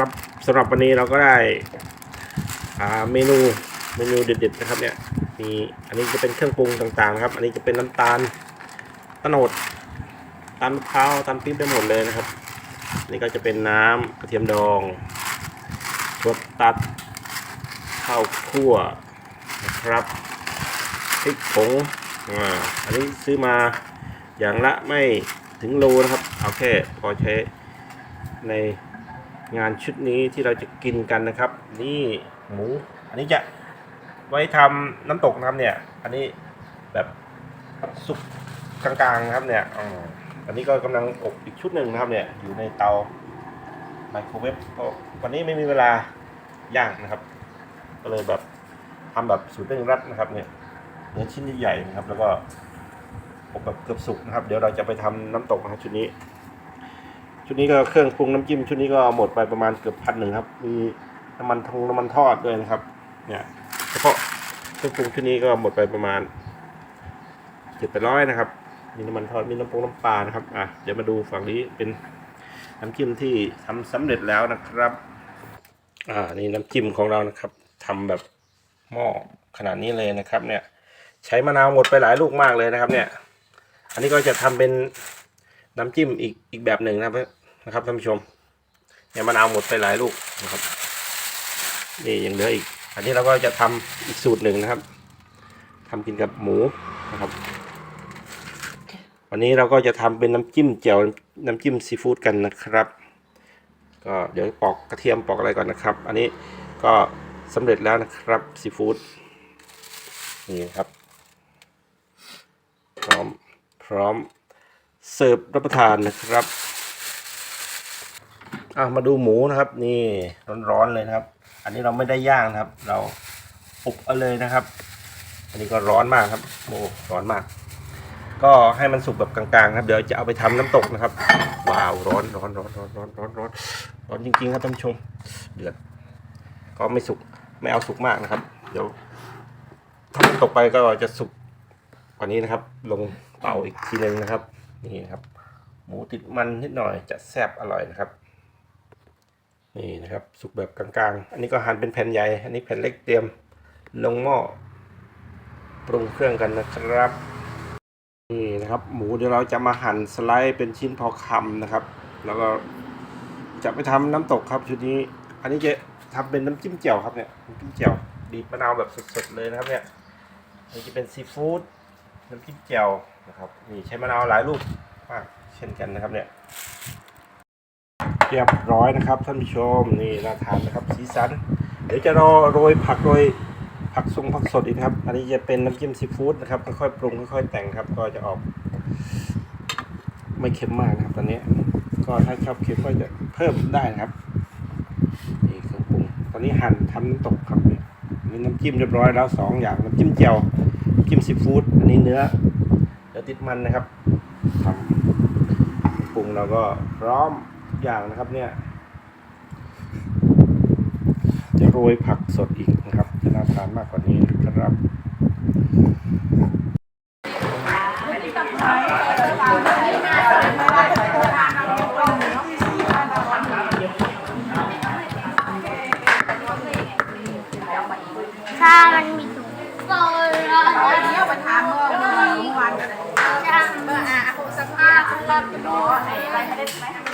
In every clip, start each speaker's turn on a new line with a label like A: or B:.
A: ครับสำหรับวันนี้เราก็ได้อาเมนูเมนูเด็ดๆนะครับเนี่ยมีอันนี้จะเป็นเครื่องปรุงต่างๆนะครับ อันนี้จะเป็นน้ำตาลตะโนดตาลมะพร้าวตาลปี๊บได้หมดเลยนะครับ นี่ก็จะเป็นน้ำกระเทียมดองรสตัดข้าวคั่วนะครับพริกผงอ่าอันนี้ซื้อมาอย่างละไม่ถึงโลนะครับ เอาแค่พอใช้ใน งานชุดนี้ที่เราจะกินกันนะครับ นี่หมู อันนี้จะไว้ทำน้ำตกนะครับเนี่ย อันนี้แบบสุกกลางๆนะครับเนี่ยอันนี้ก็กำลังอบอีกชุดหนึ่งนะครับ เนี่ยอยู่ในเตาไมโครเวฟเพราะวันนี้ไม่มีเวลาย่างนะครับ ก็เลยแบบทำแบบสูตรเร่งรัดนะครับ เนี่ยเนื้อชิ้นใหญ่ๆนะครับ แล้วก็อบแบบเกือบสุกนะครับ เดี๋ยวเราจะไปทำน้ำตกนะครับชุดนี้ ชุดนี้ก็เครื่องปรุงน้ำจิ้มชุดนี้ก็หมดไปประมาณเกือบพันหนึ่งครับ มีน้ำมันทงน้ำมันทอดด้วยนะครับ เนี่ยเฉพาะเครื่องปรุงชุดนี้ก็หมดไปประมาณเจ็ดแปดร้อยนะครับ มีน้ำมันทอดมีน้ำปรุงน้ำปลานะครับอะเดี๋ยวมาดูฝั่งนี้เป็นน้ำจิ้มที่ทำสำเร็จแล้วนะครับ อ่านี่น้ำจิ้มของเรานะครับทำแบบหม้อขนาดนี้เลยนะครับ เนี่ย ใช้มะนาวหมดไปหลายลูกมากเลยนะครับ เนี่ย อันนี้ก็จะทำเป็นน้ำจิ้มอีกอีกแบบหนึ่งนะครับ นะครับท่านผู้ชมเนี่ยมะนาวหมดไปหลายลูกนะครับ นี่ยังเหลืออีก อันนี้เราก็จะทำอีกสูตรหนึ่งนะครับทำกินกับหมูนะครับ วันนี้เราก็จะทำเป็นน้ำจิ้มแจ่วน้ำจิ้มซีฟู้ดกันนะครับ ก็เดี๋ยวปอกกระเทียมปอกอะไรก่อนนะครับ อันนี้ก็สำเร็จแล้วนะครับซีฟู้ดนี่ครับ พร้อมพร้อมเสิร์ฟรับประทานนะครับ อะมาดูหมูนะครับ นี่ร้อนๆเลยนะครับ อันนี้เราไม่ได้ย่างนะครับ เราอบเอาเลยนะครับ อันนี้ก็ร้อนมากครับโอ้ร้อนมาก ก็ให้มันสุกแบบกลางๆครับ เดี๋ยวจะเอาไปทำน้ำตกนะครับ ว้าวร้อนร้อนร้อนร้อนร้อนร้อนร้อนร้อนจริงๆครับท่านผู้ชม เดือดก็ไม่สุกไม่เอาสุกมากนะครับ เดี๋ยวถ้ามันตกไปก็จะสุกกว่านี้นะครับ ลงเตาอีกทีหนึงนะครับ นี่นะครับ หมูติดมันนิดหน่อยจะแซ่บอร่อยนะครับ นี่นะครับสุกแบบกลางๆ อันนี้ก็หั่นเป็นแผ่นใหญ่ อันนี้แผ่นเล็กเตรียมลงหม้อปรุงเครื่องกันนะครับนี่นะครับ หมูเดี๋ยวเราจะมาหั่นสไลด์เป็นชิ้นพอคำนะครับ แล้วก็จะไปทำน้ำตกครับชุดนี้ อันนี้จะทำเป็นน้ำจิ้มแจ่วครับเนี่ยน้ำจิ้มแจ่วบีบมะนาวแบบสดๆเลยนะครับเนี่ยนนี้จะเป็นซีฟู้ดน้ำจิ้มแจ่วนะครับนี่ใช้มะนาวหลายลูกมากเช่นกันนะครับเนี่ย รียบร้อยนะครับ ท่านผู้ชมนี่น่าทานนะครับ สีสัน เดี๋ยวจะรอโรยผักโรยผักทรงผักสดอีกครับ อันนี้จะเป็นน้ำจิ้มซีฟู้ดนะครับค่อยๆปรุงค่อยๆแต่งครับ ก็จะออก ไม่เค็มมากนะครับ ตอนนี้ ก็ถ้าชอบเค็มก็จะเพิ่มได้นะครับนี่เครื่องปรุงตอนนี้หั่นทำน้ำตกครับเนี่ยมีน้ำจิ้มเรียบร้อยแล้วสองอย่างน้ำจิ้มแจ่วจิ้มซีฟู้ดอันนี้เนื้อเนื้อติดมันนะครับทำปรุงเราก็พร้อม อย่างนะครับเนี่ย จะโรยผักสดอีกนะครับ จะน่าทานมากกว่านี้นะครับ
B: ถ้ามันมีถุงโซลา
C: เที่ยมเมื่อเมื่อวันเย
B: จัง
C: เมื่ออาคูสักห้าคุณรอดรอไอ้อะไรไม่ได้ไหม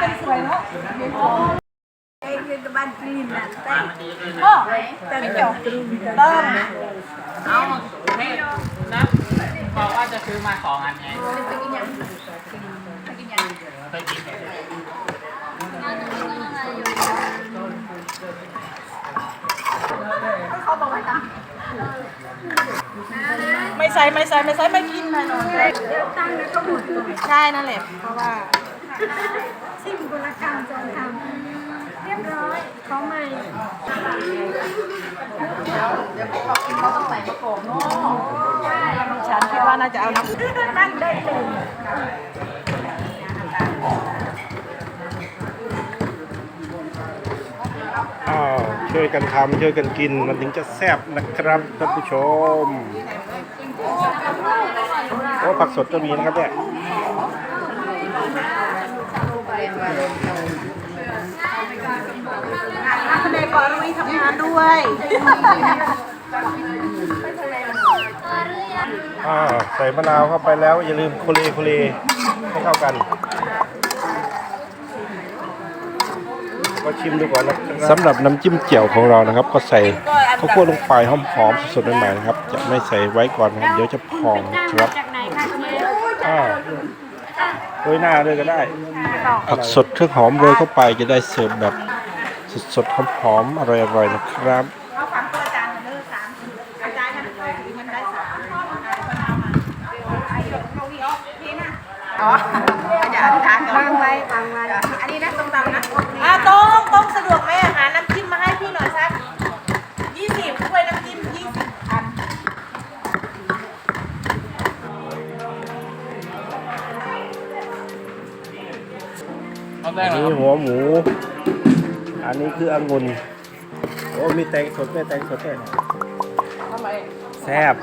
D: เป็
B: น
C: สวยเนาะไอ้ยืนกับบ้านจีนน่ะเต้พ่อแต่เจ้าเติม
D: เอาไม่นะบอกว่าจะซื้อมาสองอันไง
C: ไปกินยังไปกินยัง
D: ไปกิน
C: ไม่ใส่ไม่ใส่ไม่ใส่ไม่กินแน่นอนตั้งแล้วก็หมดใช่นั่นแหละเพราะว่า
E: ซิมกุลกรรมจงทำเรียบร้อยเขาใหม่
C: ฉันคิดว่าน่าจะเอาน้ำนั่นได้เลย
A: อ้าว ช่วยกันทำช่วยกันกินมันถึงจะแซ่บนะครับท่านผู้ชมโอ้ผักสดก็มีนะครับเนี่ย
C: นักแสดงก่อนมีทำงานด้วย
A: อ่าใส่มะนาวเข้าไปแล้วอย่าลืมโคเลโคเลให้เข้ากัน ก็ชิมดูก่อนนะครับสำหรับน้ำจิ้มเจียวของเรานะครับ ก็ใส่ข้าวคั่วลงไปหอมๆสดๆใหม่ๆนะครับ จะไม่ใส่ไว้ก่อนนะครับเดี๋ยวจะพองครับ
E: จากไหนคะเชฟ
A: อ่าโรยหน้าด้วยก็ได้ผักสดเครื่องหอมโรยเข้าไปจะได้เสิร์ฟแบบสดๆหอมๆอร่อยๆนะครับ
C: เอาความตัวอาจารย์มาเลิกสามอาจารย์นั่นเลยมันได้สามอ๋ออาจารย์ทานวางไว้วางไว้อันนี้นะตรงตาม
D: แป้
A: อันนี้หัวหมู อันนี้คือองุ่นโอ้มีแตงสดด้วยแตงสดด้วยแซ่บ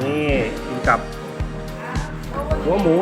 A: นี่กินกับหัวหมู